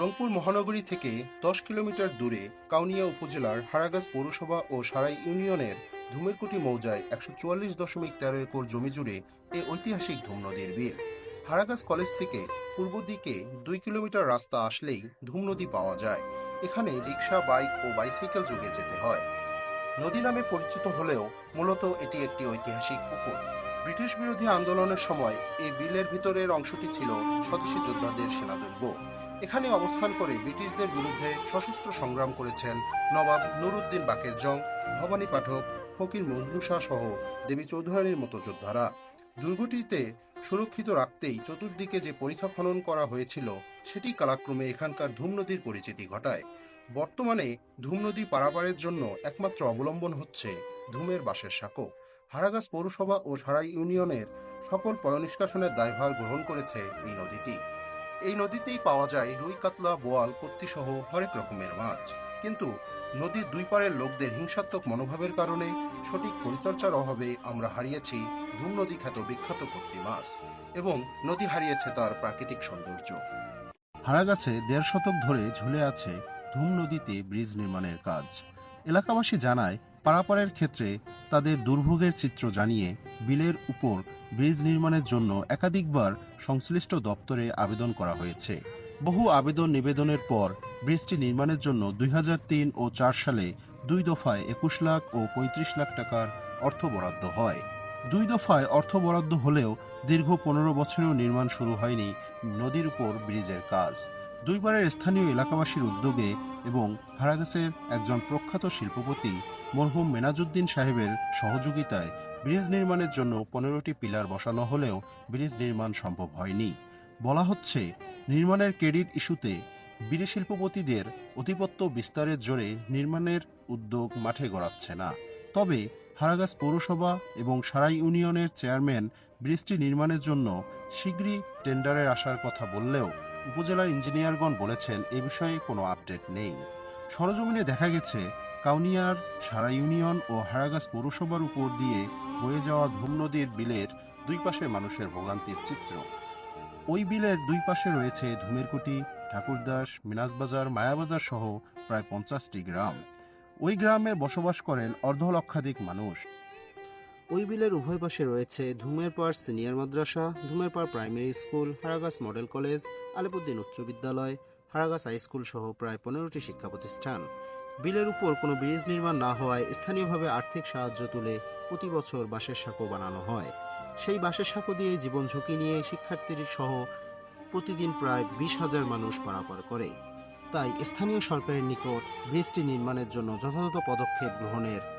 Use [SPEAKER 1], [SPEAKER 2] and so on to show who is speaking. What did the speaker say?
[SPEAKER 1] রংপুর মহানগরী থেকে দশ কিলোমিটার দূরে কাউনিয়া উপজেলার হারাগাছ পৌরসভা ও সারাই ইউনিয়নের ধুমেরকুটি মৌজায় একশো চুয়াল্লিশ দশমিক তেরো একর জমি জুড়ে এই ঐতিহাসিক ধুম নদীর বিল হারাগাছ কলেজ থেকে পূর্ব দিকে দুই কিলোমিটার রাস্তা আসলেই ধুম নদী পাওয়া যায়। এখানে রিক্সা, বাইক ও বাইসাইকেল যোগে যেতে হয়। নদী নামে পরিচিত হলেও মূলত এটি একটি ঐতিহাসিক পুকুর। ব্রিটিশ বিরোধী আন্দোলনের সময় এই বিলের ভিতরের অংশটি ছিল স্বদেশী যোদ্ধাদের সেনাদুর্গ এখানে অবস্থান করে ব্রিটিশদের বিরুদ্ধে সশস্ত্র সংগ্রাম করেছেন নবাব নুরুদ্দিন বাকের জং, ভবানী পাঠক ফকির মজনু শাহ সহ দেবী চৌধুরানীর মতো যোদ্ধারা। দুর্গটিতে সুরক্ষিত রাখতেই চতুর্দিকে যে পরীক্ষা খনন করা হয়েছিল, সেটি কালাক্রমে এখানকার ধূম নদীর পরিচিতি ঘটায়। বর্তমানে ধূম নদী পারাপারের জন্য একমাত্র অবলম্বন হচ্ছে ধূমের বাঁশের সাঁকো হারাগাছ পৌরসভা ও সারাই ইউনিয়নের সকল পয়নিষ্কাশনের দায়ভার গ্রহণ করেছে এই নদীটি। এই নদীতেই পাওয়া যায় রুই, কাতলা, বোয়াল কর্তি সহ হরেক রকমের মাছ। কিন্তু নদীর দুই পারের লোকদের হিংসাত্মক মনোভাবের কারণে সঠিক পরিচর্যার অভাবে আমরা হারিয়েছি ধূম নদী খ্যাত বিখ্যাত কর্তি মাছ এবং নদী হারিয়েছে তার প্রাকৃতিক সৌন্দর্য। হারাগাছে দেড় শতক ধরে ঝুলে আছে ধূম নদীতে ব্রিজ নির্মাণের কাজ। এলাকাবাসী জানায় পারাপারের ক্ষেত্রে তাদের দুর্ভোগের চিত্র জানিয়ে বিলের উপর ব্রিজ নির্মাণের জন্য একাধিকবার সংশ্লিষ্ট দপ্তরে আবেদন করা হয়েছে। বহু আবেদন নিবেদনের পর ব্রিজটি নির্মাণের জন্য দুই হাজার তিন ও চার সালে দুই দফায় একুশ লাখ ও পঁয়ত্রিশ লাখ টাকার অর্থ বরাদ্দ হয়। দুই দফায় অর্থ বরাদ্দ হলেও দীর্ঘ পনেরো বছরেও নির্মাণ শুরু হয়নি নদীর উপর ব্রিজের কাজ। দুইবারের স্থানীয় এলাকাবাসীর উদ্যোগে এবং হারাগাছের একজন প্রখ্যাত শিল্পপতি মরহুম মেনাজুদ্দিন সাহেবের সহযোগিতায় ব্রিজ নির্মাণের জন্য পনেরোটি পিলার বসানো হলেও ব্রিজ নির্মাণ সম্ভব হয়নি। বলা হচ্ছে, নির্মাণের ক্রেডিট ইস্যুতে বীর শিল্পপতিদের অধিপত্য বিস্তারের জোরে নির্মাণের উদ্যোগ মাঠে গড়াচ্ছে না। তবে হারাগাছ পৌরসভা এবং সারাই ইউনিয়নের চেয়ারম্যান ব্রিজটি নির্মাণের জন্য শীঘ্রই টেন্ডারের আসার কথা বললেও উপজেলার ইঞ্জিনিয়ারগণ বলেছেন, এ বিষয়ে কোনো আপডেট নেই। সরজমিনে দেখা গেছে কাউনিয়ার, সারা ইউনিয়ন ও হারাগাছ পৌরসভার উপর দিয়ে বয়ে যাওয়া ধূম নদীর বিলের দুই পাশে মানুষের ভোগান্তির চিত্র। ওই বিলের দুই পাশে রয়েছে ধুমেরকুটি, ঠাকুরদাস মিনাজবাজার মায়াবাজার সহ প্রায় পঞ্চাশটি গ্রাম। ওই গ্রামে বসবাস করেন অর্ধ লক্ষাধিক মানুষ।
[SPEAKER 2] ওই বিলের উভয় পাশে রয়েছে ধুমের পাড় সিনিয়র মাদ্রাসা, ধুমের পাড় primary school, Haragach model college Alipuddin উচ্চ বিদ্যালয়, হারাগাছ হাই স্কুল সহ প্রায় পনেরোটি শিক্ষা প্রতিষ্ঠান। বিলের উপর কোনো ব্রিজ নির্মাণ না হওয়ায় স্থানীয়ভাবে আর্থিক সাহায্য তুলে প্রতি বছর বাঁশের সাঁকো বানানো হয়। সেই বাঁশের সাঁকো দিয়ে জীবন ঝুঁকি নিয়ে শিক্ষার্থীর সহ প্রতিদিন প্রায় বিশ হাজার মানুষ পারাপার করে। তাই স্থানীয় সরকারের নিকট ব্রিজটি নির্মাণের জন্য যথাযথ পদক্ষেপ গ্রহণের